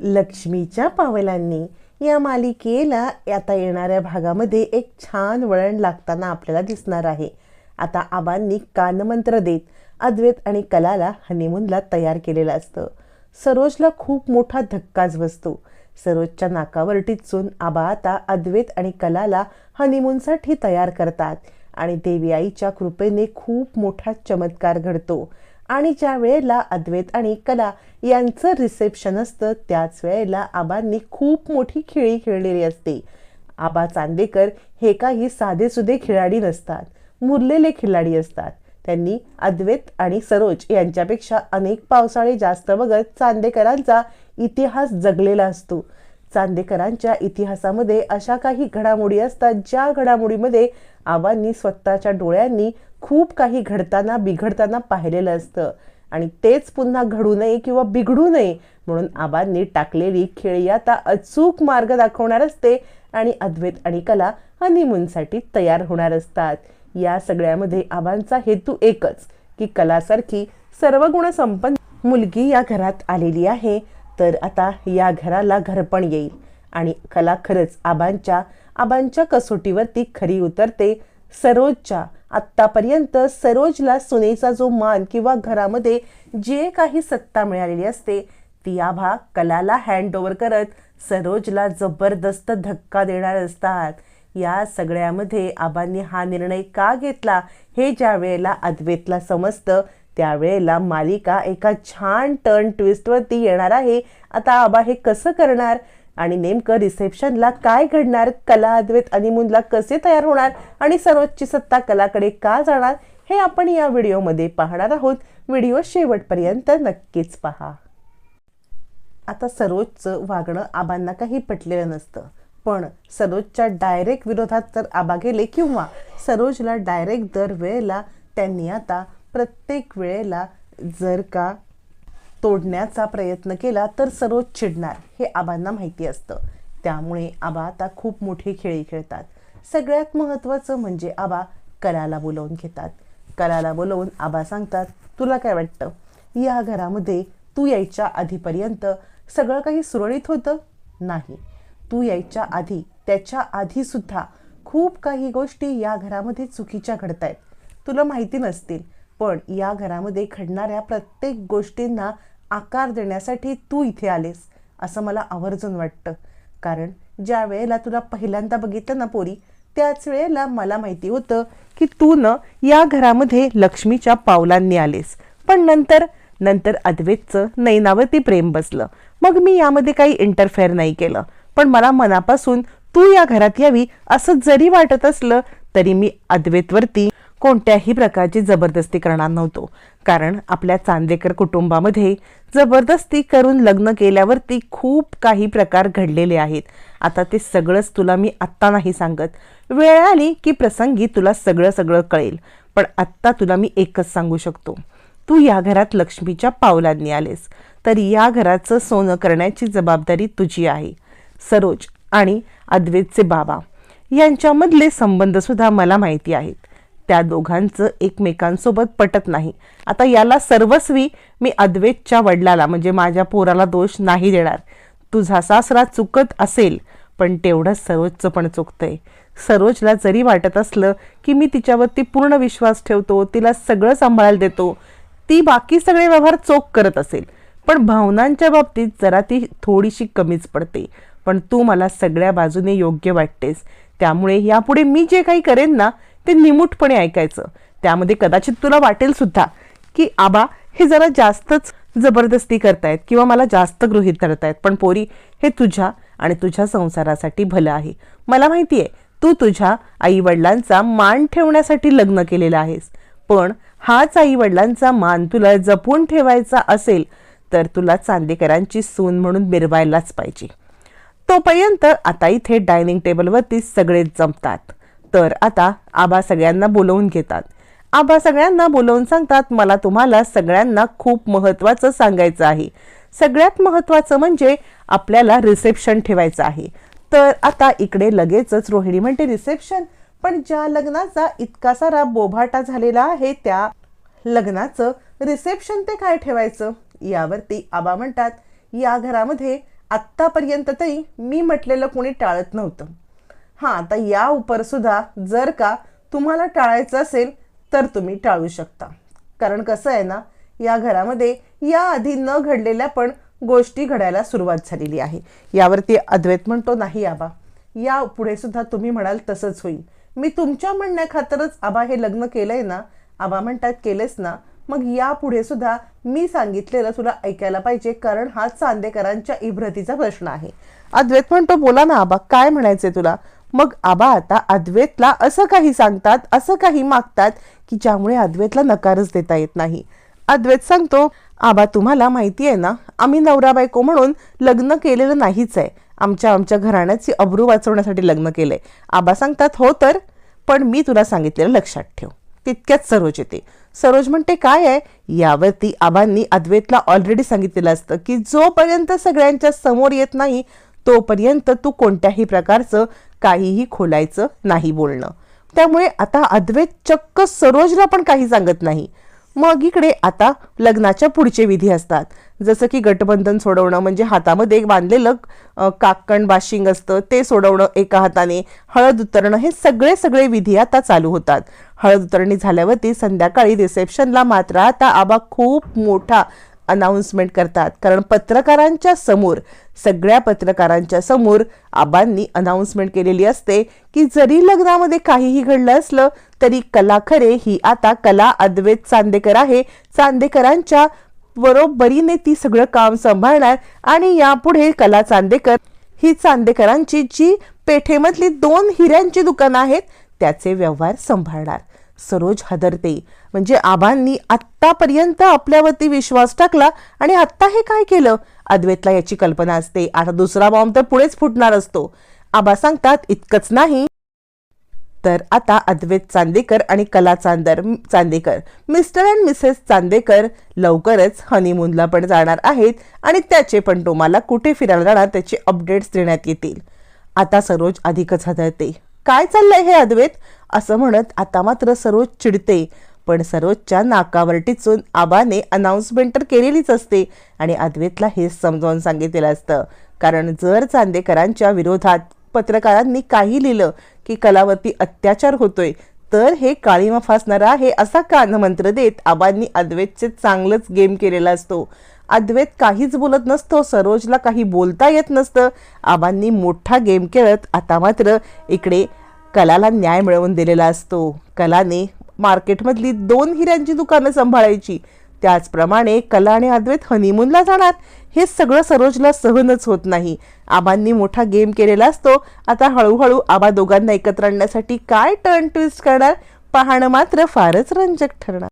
लक्ष्मीच्या पावलांनी या मालिकेला आता येणाऱ्या भागामध्ये एक छान वळण लागताना आपल्याला दिसणार आहे. आता आबांनी कानमंत्र देत अद्वैत आणि कलाला हनीमूनला तयार केलेलं असतं. सरोजला खूप मोठा धक्काच बसतो. सरोजच्या नाकावर टिचून आबा आता अद्वैत आणि कलाला हनीमूनसाठी तयार करतात आणि देवी आईच्या कृपेने खूप मोठा चमत्कार घडतो. आणि ज्या वेळेला अद्वैत आणि कला यांचं रिसेप्शन असतं त्याच वेळेला आबांनी खूप मोठी खेळी खेळलेली असते. आबा चांदेकर हे काही साधेसुधे खिलाडी नसतात मुरलेले खिलाडी असतात. त्यांनी अद्वैत आणि सरोज यांच्यापेक्षा अनेक पावसाळे जास्त बघत चांदेकरांचा इतिहास जगलेला असतो. चांदेकरांच्या इतिहासामध्ये अशा काही घडामोडी असतात ज्या घडामोडीमध्ये आबांनी स्वतःच्या डोळ्यांनी खूप काही घडताना बिघडताना पाहिलेलं असतं. आणि तेच पुन्हा घडू नये किंवा बिघडू नये म्हणून आबांनी टाकलेली खेळी आता अचूक मार्ग दाखवणार असते आणि अद्वैत आणि कला हनीमूनसाठी तयार होणार असतात. या सगळ्यामध्ये आबांचा हेतू एकच की कलासारखी सर्व गुणसंपन्न मुलगी या घरात आलेली आहे तर आता या घराला घरपण येईल. आणि कला खरंच आबांच्या आबांच्या कसोटीवरती खरी उतरते. सरोजच्या आत्तापर्यंत सरोजला सुनेचा जो मान किंवा घरामध्ये जे काही सत्ता मिळालेली असते ती आभा कलाला हँड ओव्हर करत सरोजला जबरदस्त धक्का देणार असतात. या सगळ्यामध्ये आबांनी हा निर्णय का घेतला हे ज्या वेळेला अद्वैतला समजतं त्यावेळेला मालिका एका छान टर्न ट्विस्टवरती येणार आहे. आता आबा हे कसं करणार? आणि नेमकं रिसेप्शनला काय घडणार? कला अद्वैत अनिमूनला कसे तयार होणार? आणि सर्वोच्च सत्ता कलाकडे का जाणार? हे आपण या व्हिडिओमध्ये पाहणार आहोत. व्हिडिओ शेवटपर्यंत नक्कीच पहा. आता सरोजचं वागणं आबांना काही पटलेलं नसतं. पण सरोजच्या डायरेक्ट विरोधात तर आबा गेले किंवा सरोजला डायरेक्ट दर वेळेला त्यांनी आता प्रत्येक वेळेला जर का तोडण्याचा प्रयत्न केला तर सरोज चिडणार हे आबांना माहिती असतं. त्यामुळे आबा आता खूप मोठे खेळी खेळतात. सगळ्यात महत्त्वाचं म्हणजे आबा कलाला बोलवून घेतात. कलाला बोलवून आबा सांगतात तुला काय वाटतं? या घरामध्ये तू यायच्या आधीपर्यंत सगळं काही सुरळीत होतं? नाही. तू यायच्या आधी त्याच्या आधीसुद्धा खूप काही गोष्टी या घरामध्ये चुकीच्या घडत आहेत तुला माहिती नसतील पण या घरामध्ये घडणाऱ्या प्रत्येक गोष्टींना आकार देण्यासाठी तू इथे आलेस असं मला आवर्जून वाटतं. कारण ज्या वेळेला तुला पहिल्यांदा बघितलं ना पोरी त्याच वेळेला मला माहिती होतं की तू न या घरामध्ये लक्ष्मीच्या पावलांनी आलेस. पण नंतर नंतर अद्वैतचं नैनावरती प्रेम बसलं. मग मी यामध्ये काही इंटरफेअर नाही केलं. पण मला मनापासून तू या घरात यावी असं जरी वाटत असलं तरी मी अद्वैतवरती कोणत्याही प्रकारची जबरदस्ती करणार नव्हतो. कारण आपल्या चांदेकर कुटुंबामध्ये जबरदस्ती करून लग्न केल्यावरती खूप काही प्रकार घडलेले आहेत. आता ते सगळंच तुला मी आत्ता नाही सांगत. वेळ आली की प्रसंगी तुला सगळं सगळं कळेल. पण आत्ता तुला मी एकच सांगू शकतो. तू या घरात लक्ष्मीच्या पावलांनी आलेस. तर या घराचं सोनं करण्याची जबाबदारी तुझी आहे. सरोज आणि अद्वैतचे बाबा यांच्यामधले संबंधसुद्धा मला माहिती आहेत. त्या दोघांचं एकमेकांसोबत पटत नाही. आता याला सर्वस्वी मी अद्वैतच्या वडिलाला म्हणजे माझ्या पोराला दोष नाही देणार. तुझा सासरा चुकत असेल पण तेवढं सरोजचं पण चुकतंय. सरोजला जरी वाटत असलं की मी तिच्यावरती पूर्ण विश्वास ठेवतो तिला सगळं सांभाळायला देतो ती बाकी सगळे व्यवहार चोख करत असेल. पण भावनांच्या बाबतीत जरा ती थोडीशी कमीच पडते. पण तू मला सगळ्या बाजूने योग्य वाटतेस. त्यामुळे यापुढे मी जे काही करेन ना ते निमूटपणे ऐकायचं. त्यामध्ये कदाचित तुला वाटेल सुद्धा की आबा हे जरा जास्तच जबरदस्ती करतायत किंवा मला जास्त गृहित धरतायत पण पोरी हे तुझ्या आणि तुझ्या संसारासाठी भलं आहे. मला माहिती आहे तू तुझ्या आई वडिलांचा मान ठेवण्यासाठी लग्न केलेलं आहेस. पण हाच आई वडिलांचा मान तुला जपून ठेवायचा असेल तर तुला चांदेकरांची सून म्हणून मिरवायलाच पाहिजे. तोपर्यंत आता इथे डायनिंग टेबलवरती सगळे जमतात. तर आता आबा सगळ्यांना बोलवून घेतात. आबा सगळ्यांना बोलवून सांगतात मला तुम्हाला सगळ्यांना खूप महत्त्वाचं सांगायचं आहे. सगळ्यात महत्त्वाचं म्हणजे आपल्याला रिसेप्शन ठेवायचं आहे. तर आता इकडे लगेचच रोहिणी म्हणते रिसेप्शन पण ज्या लग्नाचा इतका सारा बोभाटा झालेला आहे त्या लग्नाचं रिसेप्शन ते काय ठेवायचं? यावरती आबा म्हणतात या घरामध्ये आत्तापर्यंत तरी मी म्हटलेलं कोणी टाळत नव्हतं. हां आता या उपरसुद्धा जर का तुम्हाला टाळायचं असेल तर तुम्ही टाळू शकता. कारण कसं आहे ना या घरामध्ये याआधी न घडलेल्या पण गोष्टी घडायला सुरुवात झालेली आहे. यावरती अद्वैत म्हणतो नाही आबा या पुढे सुद्धा तुम्ही म्हणाल तसंच होईल. मी तुमच्या म्हणण्याखातरच आबा हे लग्न केलंय ना आबा म्हणतात केलेस ना मग यापुढे सुद्धा मी सांगितलेलं तुला ऐकायला पाहिजे कारण हा चांदेकरांच्या इब्रतीचा प्रश्न आहे. अद्वैत म्हणतो बोला ना आबा काय म्हणायचंय तुला? मग आबा आता अद्वैतला असं काही सांगतात असं काही मागतात की ज्यामुळे अद्वैतला नकारच देता येत नाही. अद्वैत सांगतो आबा तुम्हाला माहिती आहे ना आम्ही नवरा बायको म्हणून लग्न केलेलं नाहीच आहे. आमच्या आमच्या घराण्याची अब्रू वाचवण्यासाठी लग्न केलंय. आबा सांगतात हो तर पण मी तुला सांगितलेलं लक्षात ठेव. तितक्याच सरोज येते. सरोज म्हणते काय आहे? यावरती आबांनी अद्वैतला ऑलरेडी सांगितलेलं असतं की जोपर्यंत सगळ्यांच्या समोर येत नाही तोपर्यंत तू कोणत्याही प्रकारचं काहीही खोलायचं नाही बोलणं. त्यामुळे आता अद्वैत चक्क सरोजला पण काही सांगत नाही. मग इकडे आता लग्नाच्या पुढचे विधी असतात. जसं की गटबंधन सोडवणं म्हणजे हातामध्ये एक बांधलेलं काकण बाशिंग असतं ते सोडवणं एका हाताने. हळद उतरणं हे सगळे सगळे विधी आता चालू होतात. हळद उतरणी झाल्यावरती संध्याकाळी रिसेप्शनला मात्र आता आबा खूप मोठा अनाऊन्समेंट करतात. कारण पत्रकारांच्या समोर सगळ्या पत्रकारांच्या समोर आबांनी अनाऊन्समेंट केलेली असते की जरी लग्नामध्ये काहीही घडलं असलं तरी कला खरे ही आता कला अद्वैत चांदेकर आहे. चांदेकरांच्या बरोबरीने ती सगळं काम सांभाळणार आणि यापुढे कला चांदेकर ही चांदेकरांची जी पेठेमधली दोन हिऱ्यांची दुकानं आहेत त्याचे व्यवहार सांभाळणार. सरोज हदरते. म्हणजे आबांनी आत्तापर्यंत आपल्यावरती विश्वास टाकला आणि आत्ता हे काय केलं? अद्वैतला याची कल्पना असते. आता दुसरा बॉम्ब तर पुढेच फुटणार असतो. आबा सांगतात इतकंच नाही. तर आता अद्वैत चांदेकर आणि Kala Chandar Chandekar mister and missus Chandekar लवकरच हनीमूनला पण जाणार आहेत आणि त्याचे पण तुम्हाला कुठे फिरायला जाणार त्याचे अपडेट्स देण्यात येतील. आता सरोज अधिकच हादरते. काय चाललंय हे अद्वैत? असं म्हणत आता मात्र सरोज चिडते. पण सरोजच्या नाकावर टिचून आबाने अनाऊन्समेंट तर केलेलीच असते आणि अद्वैतला हेच समजावून सांगितलेलं असतं. कारण जर चांदेकरांच्या विरोधात पत्रकारांनी काही लिहिलं की कलावरती अत्याचार होतोय तर हे काळीमा फासणार आहे असा कानमंत्र देत आबांनी अद्वैतचे चांगलंच गेम केलेला असतो. अद्वैत काहीच बोलत नसतो सरोजला काही बोलता येत नसतं. आबांनी मोठा गेम खेळत आता मात्र इकडे कलाला न्याय मिळवून दिलेला असतो. कलाने मार्केटमधली दोन हिऱ्यांची दुकानं सांभाळायची. त्याचप्रमाणे कला आणि अद्वैत हनीमूनला जाणार. हे सगळं सरोजला सहनच होत नाही. आबांनी मोठा गेम केलेला असतो. आता हळूहळू आबा दोघांना एकत्र आणण्यासाठी काय टर्न ट्विस्ट करणार? पाहणं मात्र फारच रंजक ठरणार.